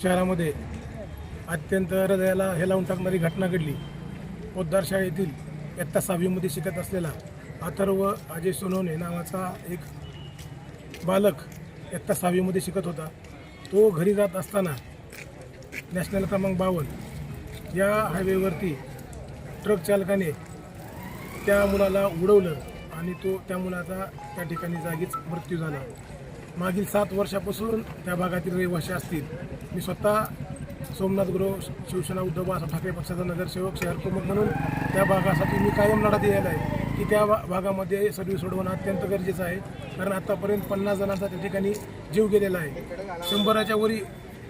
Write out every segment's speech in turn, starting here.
शहरामध्ये अत्यंत हृदयाला हे लावून टाकणारी घटना घडली. पोद्दार शाळेतील इयत्ता सहावीमध्ये शिकत असलेला अथर्व अजय सोनवणे नावाचा एक बालक इयत्ता सहावीमध्ये शिकत होता. तो घरी जात असताना नॅशनल क्रमांक बावन्न या हायवेवरती ट्रक चालकाने त्या मुलाला उडवलं आणि तो त्या मुलाचा त्या ठिकाणी जागीच मृत्यू झाला. मागील सात वर्षापासून त्या भागातील रहिवासी असतील. मी स्वतः सोमनाथ गुरु शिवसेना उद्धव बाळासाहेब ठाकरे पक्षाचा नगरसेवक शहर प्रमुख म्हणून त्या भागासाठी मी कायम लढा दिलेला आहे. की त्या भागामध्ये सर्व्हिस सोडवणं अत्यंत गरजेचं आहे. कारण आतापर्यंत पन्नास जणांचा त्या ठिकाणी जीव गेलेला आहे. शंभराच्या वरी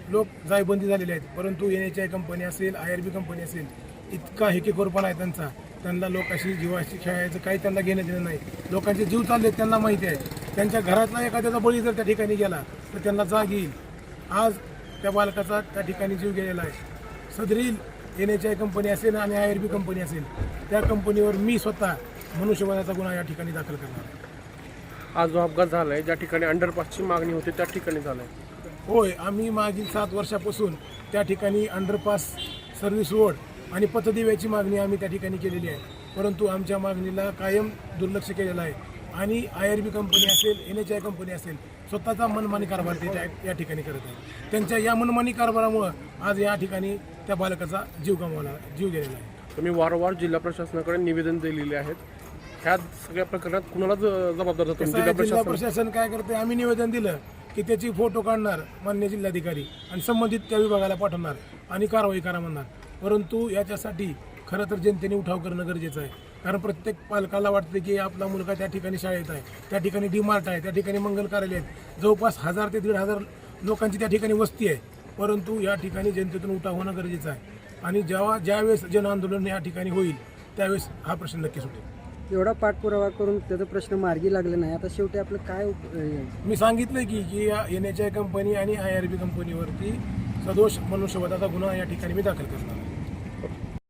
लोक जायबंदी झालेले आहेत. परंतु एन एच आय कंपनी असेल आय आर बी कंपनी असेल इतका हेकेखोरपणा आहे त्यांचा. त्यांना लोकांशी जीवाशी खेळायचं काही त्यांना घेणं देणं नाही. लोकांचे जीव चालले त्यांना माहिती आहे. त्यांच्या घरातला एखाद्याचा बळी जर त्या ठिकाणी गेला तर त्यांना जाग येईल. आज त्या बालकाचा त्या ठिकाणी जीव गेलेला आहे. सदरील एन एच आय कंपनी असेल आणि आय आर बी कंपनी असेल त्या कंपनीवर मी स्वतः मनुष्यबळाचा गुन्हा या ठिकाणी दाखल करणार आहे. आज जो अपघात झालाय ज्या ठिकाणी अंडरपासची मागणी होती त्या ठिकाणी झालाय. होय आम्ही मागील सात वर्षापासून त्या ठिकाणी अंडरपास सर्व्हिस रोड आणि पथदिव्याची मागणी आम्ही त्या ठिकाणी केलेली आहे. परंतु आमच्या मागणीला कायम दुर्लक्ष केलेलं आहे. आणि आय आर बी कंपनी असेल एन एच आय कंपनी असेल स्वतःचा मनमानी कारभार ते त्या या ठिकाणी करत आहे त्यांच्या या मनमानी कारभारामुळं आज या ठिकाणी त्या बालकाचा जीव गमावला जीव गेलेला आहे. तुम्ही वारंवार जिल्हा प्रशासनाकडे निवेदन दिलेले आहेत. ह्या सगळ्या प्रकरणात कुणाला जबाबदार जिल्हा प्रशासन? काय करते आम्ही निवेदन दिलं की त्याची फोटो काढणार मान्य जिल्हाधिकारी आणि संबंधित त्या विभागाला पाठवणार आणि कारवाई करा म्हणणार. परंतु याच्यासाठी खरं तर जनतेने उठाव करणं गरजेचं आहे. कारण प्रत्येक पालकाला वाटतं की आपला मुलगा त्या ठिकाणी शाळेत आहे त्या ठिकाणी डीमार्ट आहे त्या ठिकाणी मंगल कार्यालय आहेत. जवळपास हजार ते दीड हजार लोकांची त्या ठिकाणी वस्ती आहे. परंतु या ठिकाणी जनतेतून उठाव होणं गरजेचं आहे. आणि जेव्हा ज्यावेळेस जनआंदोलन या ठिकाणी होईल त्यावेळेस हा प्रश्न नक्की सुटेल एवढा पाठपुरावा करून त्याचा प्रश्न मार्गी लागला नाही. आता शेवटी आपलं काय मी सांगितलं की की या एन एच आय कंपनी आणि आय आर बी कंपनीवरती सदोष मनुष्यवधाचा गुन्हा या ठिकाणी मी दाखल करणार आहे.